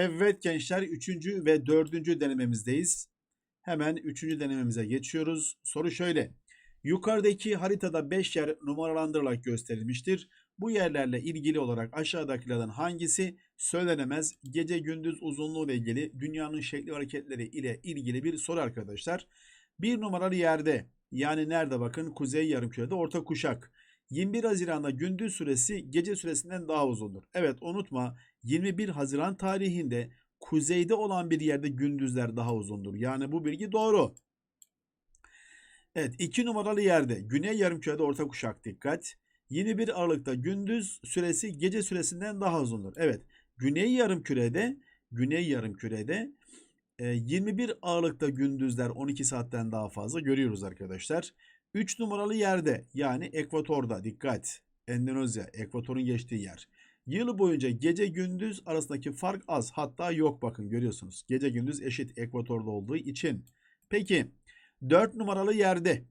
Evet gençler 3. ve 4. denememizdeyiz. Hemen 3. denememize geçiyoruz. Soru şöyle. Yukarıdaki haritada 5 yer numaralandırılarak gösterilmiştir. Bu yerlerle ilgili olarak aşağıdakilerden hangisi söylenemez? Gece gündüz uzunluğu ile ilgili dünyanın şekli hareketleri ile ilgili bir soru arkadaşlar. Bir numaralı yerde yani nerede bakın kuzey yarımkürede orta kuşak. 21 Haziran'da gündüz süresi gece süresinden daha uzundur. Evet unutma 21 Haziran tarihinde kuzeyde olan bir yerde gündüzler daha uzundur. Yani bu bilgi doğru. Evet 2 numaralı yerde güney yarımkürede orta kuşak dikkat. 21 Aralık'ta gündüz süresi gece süresinden daha uzundur. Evet güney yarımkürede güney yarımkürede e, 21 Aralık'ta gündüzler 12 saatten daha fazla görüyoruz arkadaşlar. 3 numaralı yerde yani ekvatorda dikkat. Endonezya ekvatorun geçtiği yer. Yıl boyunca gece gündüz arasındaki fark az hatta yok bakın görüyorsunuz. Gece gündüz eşit ekvatorda olduğu için. Peki 4 numaralı yerde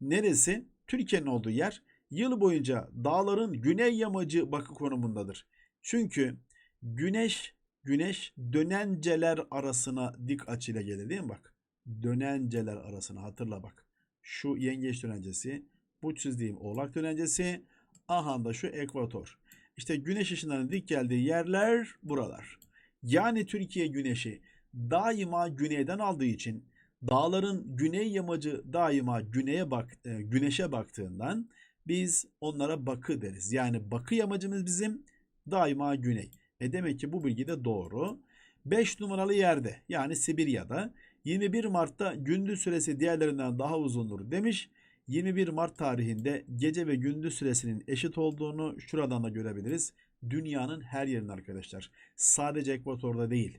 neresi? Türkiye'nin olduğu yer. Yıl boyunca dağların güney yamacı bakı konumundadır. Çünkü güneş güneş dönenceler arasına dik açıyla gelir değil mi bak? Dönenceler arasına hatırla bak. Şu yengeç dönencesi, bu çizdiğim oğlak dönencesi, aha da şu ekvator. İşte güneş ışınlarının dik geldiği yerler buralar. Yani Türkiye güneşi daima güneyden aldığı için dağların güney yamacı daima güneye bak e, güneşe baktığından biz onlara bakı deriz. Yani bakı yamacımız bizim daima güney. E demek ki bu bilgi de doğru. 5 numaralı yerde yani Sibirya'da 21 Mart'ta gündüz süresi diğerlerinden daha uzundur demiş. 21 Mart tarihinde gece ve gündüz süresinin eşit olduğunu şuradan da görebiliriz. Dünyanın her yerinde arkadaşlar. Sadece ekvatorda değil.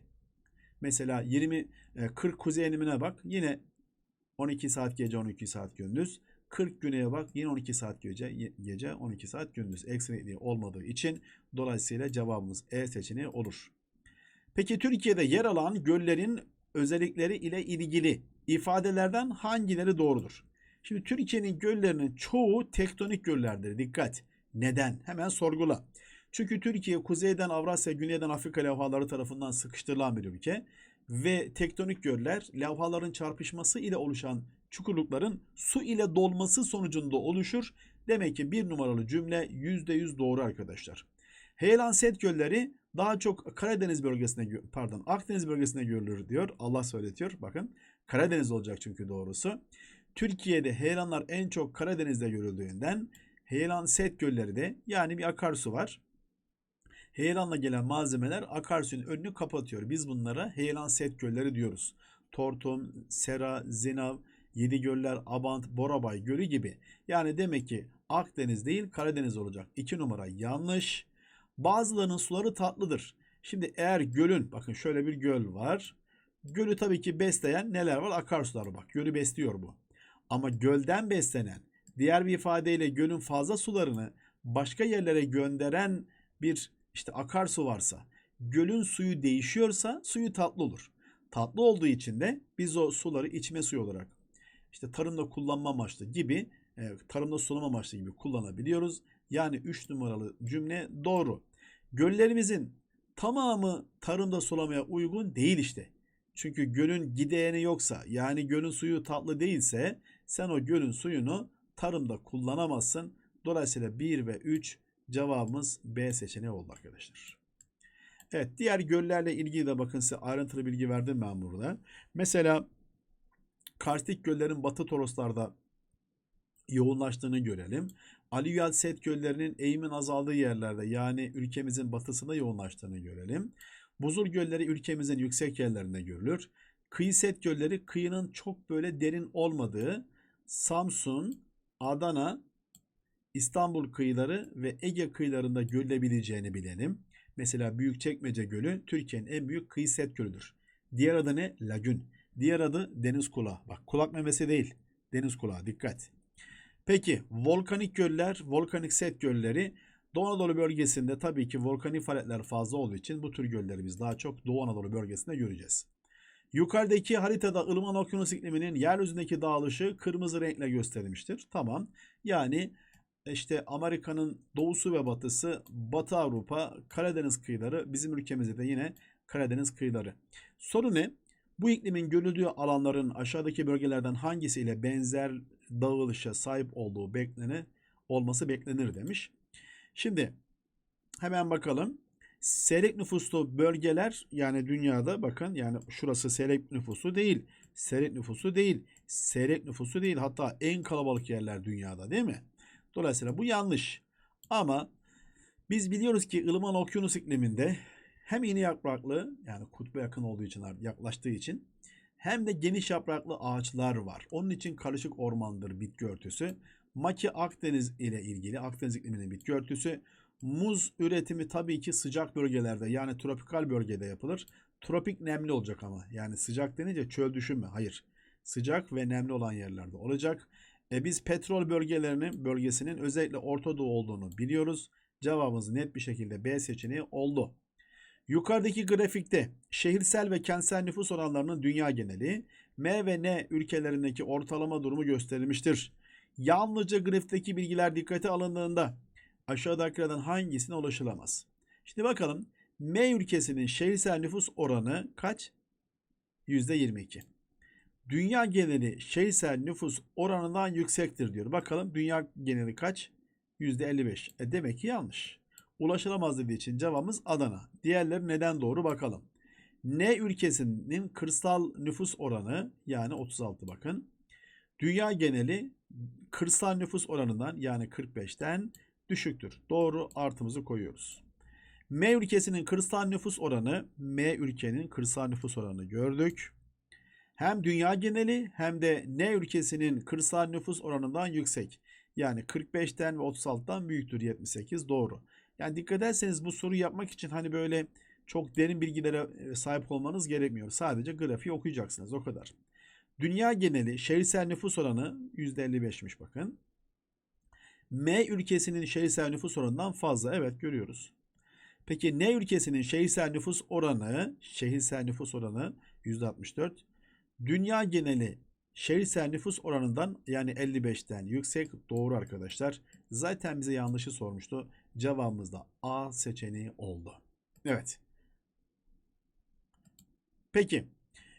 Mesela 20 40 kuzey enimine bak. Yine 12 saat gece 12 saat gündüz. 40 güneye bak yine 12 saat gece gece 12 saat gündüz. Eksikliği olmadığı için dolayısıyla cevabımız E seçeneği olur. Peki Türkiye'de yer alan göllerin özellikleri ile ilgili ifadelerden hangileri doğrudur? Şimdi Türkiye'nin göllerinin çoğu tektonik göllerdir. Dikkat. Neden? Hemen sorgula. Çünkü Türkiye kuzeyden Avrasya, güneyden Afrika levhaları tarafından sıkıştırılan bir ülke ve tektonik göller levhaların çarpışması ile oluşan çukurlukların su ile dolması sonucunda oluşur. Demek ki bir numaralı cümle %100 doğru arkadaşlar. Heyelan set gölleri daha çok Karadeniz bölgesinde pardon Akdeniz bölgesinde görülür diyor. Allah söyletiyor. Bakın Karadeniz olacak çünkü doğrusu. Türkiye'de heyelanlar en çok Karadeniz'de görüldüğünden heyelan set gölleri de yani bir akarsu var. Heyelanla gelen malzemeler akarsuyun önünü kapatıyor. Biz bunlara heyelan set gölleri diyoruz. Tortum, Sera, Zinav, Yedi Göller, Abant, Borabay Gölü gibi. Yani demek ki Akdeniz değil Karadeniz olacak. İki numara yanlış. Bazılarının suları tatlıdır. Şimdi eğer gölün bakın şöyle bir göl var. Gölü tabii ki besleyen neler var? Akarsular bak. Gölü besliyor bu. Ama gölden beslenen diğer bir ifadeyle gölün fazla sularını başka yerlere gönderen bir işte akarsu varsa gölün suyu değişiyorsa suyu tatlı olur. Tatlı olduğu için de biz o suları içme suyu olarak işte tarımda kullanma amaçlı gibi tarımda sulama amaçlı gibi kullanabiliyoruz. Yani 3 numaralı cümle doğru. Göllerimizin tamamı tarımda sulamaya uygun değil işte. Çünkü gölün gideyeni yoksa yani gölün suyu tatlı değilse sen o gölün suyunu tarımda kullanamazsın. Dolayısıyla 1 ve 3 cevabımız B seçeneği oldu arkadaşlar. Evet diğer göllerle ilgili de bakın size ayrıntılı bilgi verdim ben burada. Mesela karstik göllerin batı toroslarda yoğunlaştığını görelim. Alüvyal set göllerinin eğimin azaldığı yerlerde yani ülkemizin batısında yoğunlaştığını görelim. Buzul gölleri ülkemizin yüksek yerlerinde görülür. Kıyı set gölleri kıyının çok böyle derin olmadığı Samsun, Adana, İstanbul kıyıları ve Ege kıyılarında görülebileceğini bilelim. Mesela Büyükçekmece Gölü Türkiye'nin en büyük kıyı set gölüdür. Diğer adı ne? Lagün. Diğer adı deniz kulağı. Bak kulak memesi değil. Deniz kulağı dikkat. Peki volkanik göller, volkanik set gölleri Doğu Anadolu bölgesinde tabii ki volkanik faaliyetler fazla olduğu için bu tür gölleri biz daha çok Doğu Anadolu bölgesinde göreceğiz. Yukarıdaki haritada ılıman okyanus ikliminin yeryüzündeki dağılışı kırmızı renkle gösterilmiştir. Tamam. Yani işte Amerika'nın doğusu ve batısı, Batı Avrupa, Karadeniz kıyıları bizim ülkemizde de yine Karadeniz kıyıları. Soru ne? Bu iklimin görüldüğü alanların aşağıdaki bölgelerden hangisiyle benzer dağılışa sahip olduğu beklenir, olması beklenir demiş. Şimdi hemen bakalım. Seyrek nüfuslu bölgeler yani dünyada bakın yani şurası seyrek nüfusu değil. Seyrek nüfusu değil. Seyrek nüfusu değil. Hatta en kalabalık yerler dünyada değil mi? Dolayısıyla bu yanlış. Ama biz biliyoruz ki ılıman okyanus ikliminde hem iğne yapraklı yani kutba yakın olduğu için yaklaştığı için hem de geniş yapraklı ağaçlar var. Onun için karışık ormandır bitki örtüsü. Maki Akdeniz ile ilgili Akdeniz ikliminin bitki örtüsü. Muz üretimi tabii ki sıcak bölgelerde yani tropikal bölgede yapılır. Tropik nemli olacak ama. Yani sıcak denince çöl düşünme. Hayır. Sıcak ve nemli olan yerlerde olacak. E biz petrol bölgelerinin bölgesinin özellikle Orta Doğu olduğunu biliyoruz. Cevabımız net bir şekilde B seçeneği oldu. Yukarıdaki grafikte şehirsel ve kentsel nüfus oranlarının dünya geneli M ve N ülkelerindeki ortalama durumu gösterilmiştir. Yalnızca grafikteki bilgiler dikkate alındığında aşağıdakilerden hangisine ulaşılamaz? Şimdi bakalım M ülkesinin şehirsel nüfus oranı kaç? %22. Dünya geneli şehirsel nüfus oranından yüksektir diyor. Bakalım dünya geneli kaç? %55. E demek ki yanlış. Ulaşılamaz dediği için cevabımız Adana. Diğerleri neden doğru bakalım. N ülkesinin kırsal nüfus oranı yani 36 bakın. Dünya geneli kırsal nüfus oranından yani 45'ten düşüktür. Doğru artımızı koyuyoruz. M ülkesinin kırsal nüfus oranı M ülkenin kırsal nüfus oranını gördük. Hem dünya geneli hem de N ülkesinin kırsal nüfus oranından yüksek. Yani 45'ten ve 36'dan büyüktür 78 doğru. Yani dikkat ederseniz bu soruyu yapmak için hani böyle çok derin bilgilere e, sahip olmanız gerekmiyor. Sadece grafiği okuyacaksınız o kadar. Dünya geneli şehirsel nüfus oranı %55'miş bakın. M ülkesinin şehirsel nüfus oranından fazla. Evet görüyoruz. Peki N ülkesinin şehirsel nüfus oranı, şehirsel nüfus oranı %64. Dünya geneli şehirsel nüfus oranından yani 55'ten yüksek doğru arkadaşlar. Zaten bize yanlışı sormuştu. Cevabımız da A seçeneği oldu. Evet. Peki.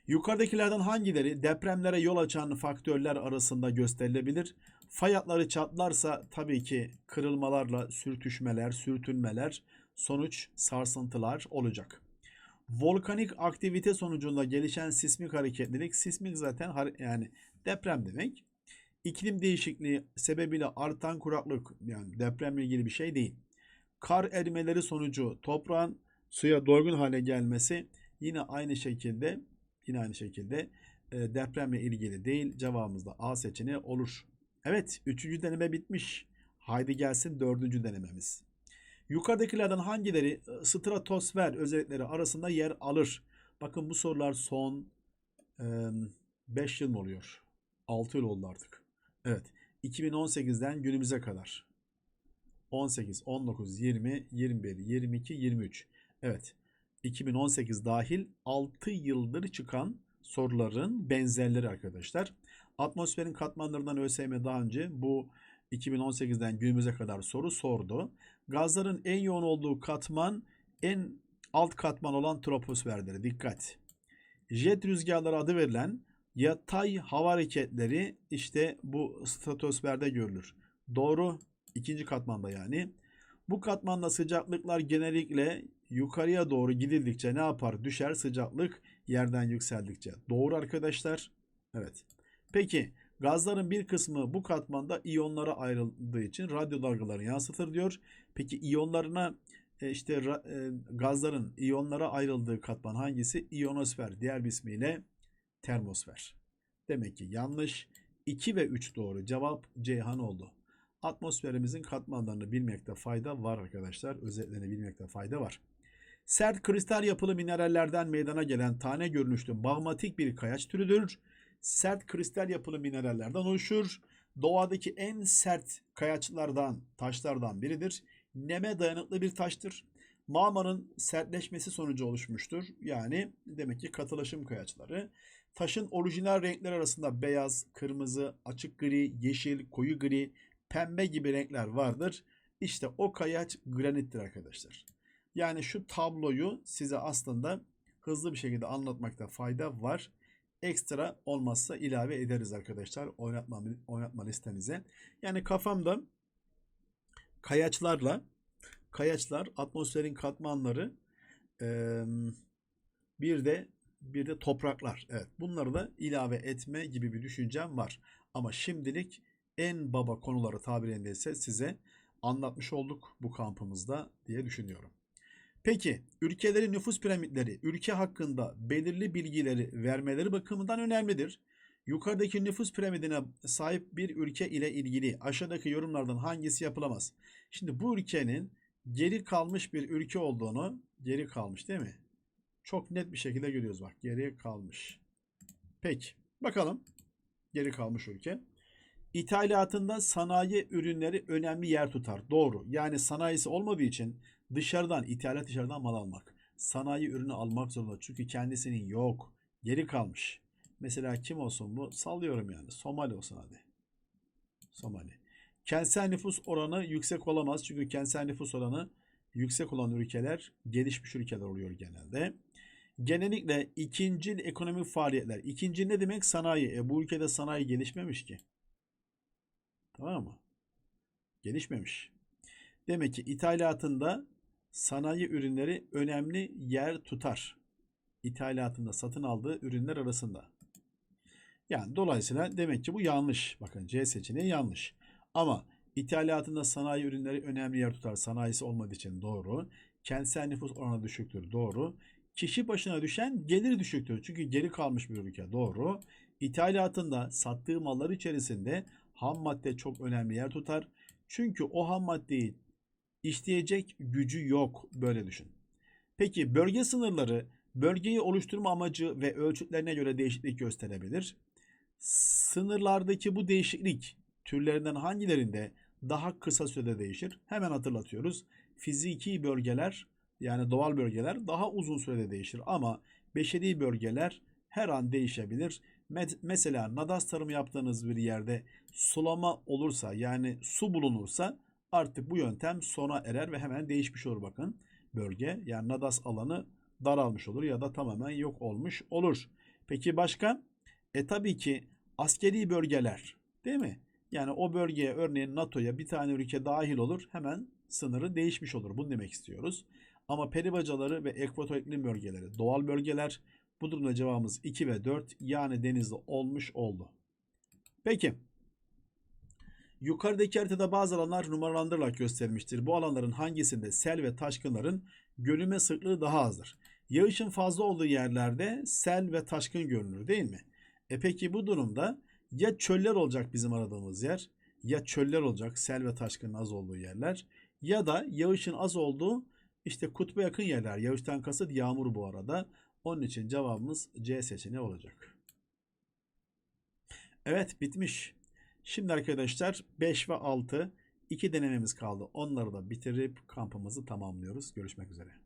Yukarıdakilerden hangileri depremlere yol açan faktörler arasında gösterilebilir? Fay hatları çatlarsa tabii ki kırılmalarla sürtüşmeler, sürtünmeler, sonuç sarsıntılar olacak. Volkanik aktivite sonucunda gelişen sismik hareketlilik, sismik zaten yani deprem demek. İklim değişikliği sebebiyle artan kuraklık yani depremle ilgili bir şey değil. Kar erimeleri sonucu toprağın suya doygun hale gelmesi yine aynı şekilde yine aynı şekilde e, depremle ilgili değil. Cevabımız da A seçeneği olur. Evet, üçüncü deneme bitmiş. Haydi gelsin dördüncü denememiz. Yukarıdakilerden hangileri stratosfer özellikleri arasında yer alır? Bakın bu sorular son 5 yıl mı oluyor? 6 yıl oldu artık. Evet. 2018'den günümüze kadar. 18, 19, 20, 21, 22, 23. Evet. 2018 dahil 6 yıldır çıkan soruların benzerleri arkadaşlar. Atmosferin katmanlarından ÖSYM daha önce bu 2018'den günümüze kadar soru sordu. Gazların en yoğun olduğu katman en alt katman olan troposferdir. Dikkat. Jet rüzgarları adı verilen yatay hava hareketleri işte bu stratosferde görülür. Doğru. İkinci katmanda yani. Bu katmanda sıcaklıklar genellikle yukarıya doğru gidildikçe ne yapar? Düşer sıcaklık yerden yükseldikçe. Doğru arkadaşlar. Evet. Peki gazların bir kısmı bu katmanda iyonlara ayrıldığı için radyo dalgaları yansıtır diyor. Peki iyonlarına e, işte e, gazların iyonlara ayrıldığı katman hangisi? İyonosfer. Diğer bir ismiyle termosfer. Demek ki yanlış. 2 ve 3 doğru. Cevap Ceyhan oldu. Atmosferimizin katmanlarını bilmekte fayda var arkadaşlar. Özetlerini bilmekte fayda var. Sert kristal yapılı minerallerden meydana gelen tane görünüşlü magmatik bir kayaç türüdür. Sert kristal yapılı minerallerden oluşur. Doğadaki en sert kayaçlardan, taşlardan biridir. Neme dayanıklı bir taştır. Mağmanın sertleşmesi sonucu oluşmuştur. Yani demek ki katılaşım kayaçları. Taşın orijinal renkler arasında beyaz, kırmızı, açık gri, yeşil, koyu gri, pembe gibi renkler vardır. İşte o kayaç granittir arkadaşlar. Yani şu tabloyu size aslında hızlı bir şekilde anlatmakta fayda var. Ekstra olmazsa ilave ederiz arkadaşlar oynatma, oynatma listemize. Yani kafamda kayaçlarla kayaçlar, atmosferin katmanları bir de bir de topraklar. Evet, bunları da ilave etme gibi bir düşüncem var. Ama şimdilik en baba konuları tabirinde ise size anlatmış olduk bu kampımızda diye düşünüyorum. Peki ülkelerin nüfus piramitleri ülke hakkında belirli bilgileri vermeleri bakımından önemlidir. Yukarıdaki nüfus piramidine sahip bir ülke ile ilgili aşağıdaki yorumlardan hangisi yapılamaz? Şimdi bu ülkenin geri kalmış bir ülke olduğunu geri kalmış değil mi? Çok net bir şekilde görüyoruz bak geri kalmış. Peki bakalım geri kalmış ülke. İthalatında sanayi ürünleri önemli yer tutar. Doğru. Yani sanayisi olmadığı için dışarıdan, ithalat dışarıdan mal almak. Sanayi ürünü almak zorunda. Çünkü kendisinin yok. Geri kalmış. Mesela kim olsun bu? Sallıyorum yani. Somali olsun hadi. Somali. Kentsel nüfus oranı yüksek olamaz. Çünkü kentsel nüfus oranı yüksek olan ülkeler gelişmiş ülkeler oluyor genelde. Genellikle ikincil ekonomik faaliyetler. İkinci ne demek? Sanayi. E bu ülkede sanayi gelişmemiş ki. Tamam mı? Gelişmemiş. Demek ki ithalatında sanayi ürünleri önemli yer tutar. İthalatında satın aldığı ürünler arasında. Yani dolayısıyla demek ki bu yanlış. Bakın C seçeneği yanlış. Ama ithalatında sanayi ürünleri önemli yer tutar. Sanayisi olmadığı için doğru. Kentsel nüfus oranı düşüktür. Doğru. Kişi başına düşen gelir düşüktür. Çünkü geri kalmış bir ülke. Doğru. İthalatında sattığı mallar içerisinde ham madde çok önemli yer tutar. Çünkü o ham maddeyi işleyecek gücü yok. Böyle düşün. Peki bölge sınırları bölgeyi oluşturma amacı ve ölçütlerine göre değişiklik gösterebilir. Sınırlardaki bu değişiklik türlerinden hangilerinde daha kısa sürede değişir? Hemen hatırlatıyoruz. Fiziki bölgeler yani doğal bölgeler daha uzun sürede değişir ama beşeri bölgeler her an değişebilir. Mesela nadas tarımı yaptığınız bir yerde sulama olursa yani su bulunursa artık bu yöntem sona erer ve hemen değişmiş olur bakın. Bölge yani nadas alanı daralmış olur ya da tamamen yok olmuş olur. Peki başka? E tabii ki askeri bölgeler değil mi? Yani o bölgeye örneğin NATO'ya bir tane ülke dahil olur hemen sınırı değişmiş olur. Bunu demek istiyoruz. Ama peribacaları ve ekvator iklim bölgeleri doğal bölgeler. Bu durumda cevabımız 2 ve 4 yani denizli olmuş oldu. Peki. Yukarıdaki haritada bazı alanlar numaralandırılarak gösterilmiştir. Bu alanların hangisinde sel ve taşkınların görülme sıklığı daha azdır? Yağışın fazla olduğu yerlerde sel ve taşkın görünür değil mi? E peki bu durumda ya çöller olacak bizim aradığımız yer ya çöller olacak sel ve taşkının az olduğu yerler ya da yağışın az olduğu işte kutba yakın yerler. Yağıştan kasıt yağmur bu arada. Onun için cevabımız C seçeneği olacak. Evet bitmiş. Şimdi arkadaşlar 5 ve 6 iki denememiz kaldı. Onları da bitirip kampımızı tamamlıyoruz. Görüşmek üzere.